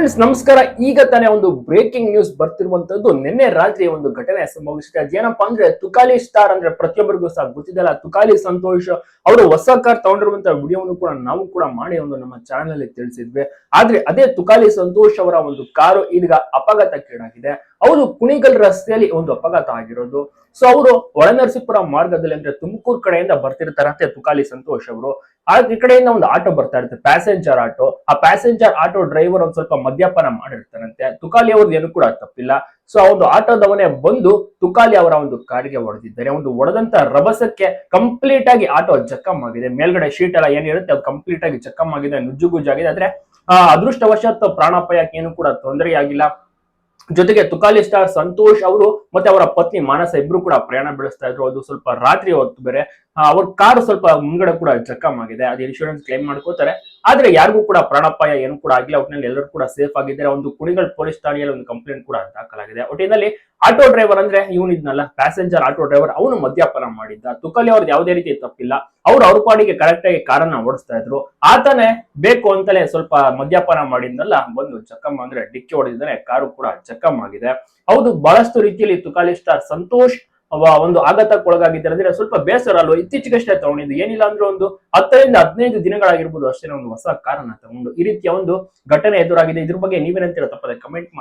Friends ನಮಸ್ಕಾರ. ಈಗ ತಾನೇ ಒಂದು ಬ್ರೇಕಿಂಗ್ ನ್ಯೂಸ್ ಬರ್ತಿರುವಂತದ್ದು. ನಿನ್ನೆ ರಾತ್ರಿ ಒಂದು ಘಟನೆ ಸಂಭವಿಸಿದೆ. ಅದೇನಪ್ಪಾ ಅಂದ್ರೆ ತುಕಾಲಿ ಸ್ಟಾರ್ ಅಂದ್ರೆ ಪ್ರತಿಯೊಬ್ಬರಿಗೂ ಸಹ ಗೊತ್ತಿದೆಲ್ಲ ತುಕಾಲಿ ಸಂತೋಷ್ ಅವರು ಹೊಸ ಕಾರ್ ತಗೊಂಡಿರುವಂತ ವಿಡಿಯೋವನ್ನು ಕೂಡ ನಾವು ಕೂಡ ಮಾಡಿ ಒಂದು ನಮ್ಮ ಚಾನೆಲ್ ಅಲ್ಲಿ ತಿಳಿಸಿದ್ವಿ. ಆದ್ರೆ ಅದೇ ತುಕಾಲಿ ಸಂತೋಷ್ ಅವರ ಒಂದು ಕಾರು ಈಗ ಅಪಘಾತಕ್ಕೀಡಾಗಿದೆ. ಅವರು ಕುಣಿಗಲ್ ರಸ್ತೆಯಲ್ಲಿ ಒಂದು ಅಪಘಾತ ಆಗಿರೋದು. ಸೊ ಅವರು ಒಳನರಸೀಪುರ ಮಾರ್ಗದಲ್ಲಿ ಅಂದ್ರೆ ತುಮಕೂರು ಕಡೆಯಿಂದ ಬರ್ತಿರ್ತಾರಂತೆ ತುಕಾಲಿ ಸಂತೋಷ್ ಅವರು. ಆ ಈ ಕಡೆಯಿಂದ ಒಂದು ಆಟೋ ಬರ್ತಾ ಇರುತ್ತೆ ಪ್ಯಾಸೆಂಜರ್ ಆಟೋ. ಆ ಪ್ಯಾಸೆಂಜರ್ ಆಟೋ ಡ್ರೈವರ್ ಒಂದ್ ಸ್ವಲ್ಪ ಮದ್ಯಪಾನ ಮಾಡಿರ್ತಾರಂತೆ ತುಕಾಲಿ ಅವ್ರದ್ದು ಏನು ಕೂಡ ತಪ್ಪಿಲ್ಲ. ಸೊ ಆ ಒಂದು ಆಟೋದವನೇ ಬಂದು ತುಕಾಲಿ ಅವರ ಒಂದು ಕಾರಿಗೆ ಹೊಡೆದಿದ್ದಾರೆ ಒಂದು ಹೊಡೆದಂತ ರಭಸಕ್ಕೆ ಕಂಪ್ಲೀಟ್ ಆಗಿ ಆಟೋ ಜಖಮ್ ಆಗಿದೆ ಮೇಲ್ಗಡೆ ಶೀಟ್ ಎಲ್ಲ ಏನಿರುತ್ತೆ ಅದು ಕಂಪ್ಲೀಟ್ ಆಗಿ ಜಖಮ್ ಆಗಿದೆ ನುಜ್ಜುಗುಜ್ಜಾಗಿದೆ. ಆದ್ರೆ ಆ, ಅದೃಷ್ಟವಶಾತ್ ಪ್ರಾಣಾಪಾಯಕ್ಕೆ ಏನು ಕೂಡ ತೊಂದರೆ ಆಗಿಲ್ಲ ಜೊತೆಗೆ ತುಕಾಲಿ ಸ್ಟಾರ್ ಸಂತೋಷ್ ಅವರು ಮತ್ತೆ ಅವರ ಪತ್ನಿ ಮಾನಸ ಇಬ್ರು ಕೂಡ ಪ್ರಯಾಣ ಬೆಳೆಸ್ತಾ ಇದ್ರು. ಅದು ಸ್ವಲ್ಪ ರಾತ್ರಿ ಹೊತ್ತು ಬೇರೆ ಅವ್ರ ಕಾರು ಸ್ವಲ್ಪ ಮುಂಗಡೆ ಕೂಡ ಜಖಮ್ ಆಗಿದೆ. ಅದು ಇನ್ಶೂರೆನ್ಸ್ ಕ್ಲೈಮ್ ಮಾಡ್ಕೋತಾರೆ ಆದ್ರೆ ಯಾರಿಗೂ ಕೂಡ ಪ್ರಾಣಾಪಾಯ ಏನು ಕೂಡ ಆಗಿಲ್ಲ. ಒಟ್ಟಿನಲ್ಲಿ ಎಲ್ಲರೂ ಕೂಡ ಸೇಫ್ ಆಗಿದ್ದಾರೆ. ಒಂದು ಕುಣಿಗಳ ಪೊಲೀಸ್ ಠಾಣೆಯಲ್ಲಿ ಒಂದು ಕಂಪ್ಲೇಂಟ್ ಕೂಡ ದಾಖಲಾಗಿದೆ. ಒಟ್ಟಿನಲ್ಲಿ ಆಟೋ ಡ್ರೈವರ್ ಅಂದ್ರೆ ಇವನಿದ್ನಲ್ಲ ಪ್ಯಾಸೆಂಜರ್ ಆಟೋ ಡ್ರೈವರ್ ಅವನು ಮದ್ಯಪಾನ ಮಾಡಿದ್ದ. ತುಕಲಿ ಅವ್ರದ್ದು ಯಾವುದೇ ರೀತಿ ತಪ್ಪಿಲ್ಲ. ಅವ್ರು ಅವ್ರ ಪಾಡಿಗೆ ಕರೆಕ್ಟ್ ಆಗಿ ಕಾರನ್ನ ಓಡಿಸ್ತಾ ಇದ್ರು. ಆತನೇ ಬೇಕು ಅಂತಲೇ ಸ್ವಲ್ಪ ಮದ್ಯಪಾನ ಮಾಡಿದ್ನಲ್ಲ. ಬಂದು ಚಕ್ಕಮ್ಮ ಅಂದ್ರೆ ಡಿಕ್ಕಿ ಹೊಡೆದಿದ್ದಾನೆ. ಕಾರು ಕೂಡ ಚಕ್ಕಮ್ಮ ಆಗಿದೆ. ಹೌದು, ಬಹಳಷ್ಟು ರೀತಿಯಲ್ಲಿ ತುಕಾಲಿ ಸ್ಟಾರ್ ಸಂತೋಷ್ ಒಂದು ಆಘಾತಕ್ಕೊಳಗಾಗಿದ್ದಾರೆ ಅಂದ್ರೆ ಸ್ವಲ್ಪ ಬೇಸರ ಅಲ್ವಾ? ಇತ್ತೀಚೆಗಷ್ಟೇ ತಗೊಂಡಿದ್ದು. ಏನಿಲ್ಲ ಅಂದ್ರೆ ಒಂದು ಹತ್ತರಿಂದ ಹದಿನೈದು ದಿನಗಳಾಗಿರ್ಬೋದು ಅಷ್ಟೇ ಒಂದು ಹೊಸ ಕಾರನ್ನ ತಗೊಂಡು ಈ ರೀತಿಯ ಒಂದು ಘಟನೆ ಎದುರಾಗಿದೆ. ಇದ್ರ ಬಗ್ಗೆ ನೀವೇನಂತೀರ? ತಪ್ಪದೆ ಕಮೆಂಟ್ ಮಾಡಿ.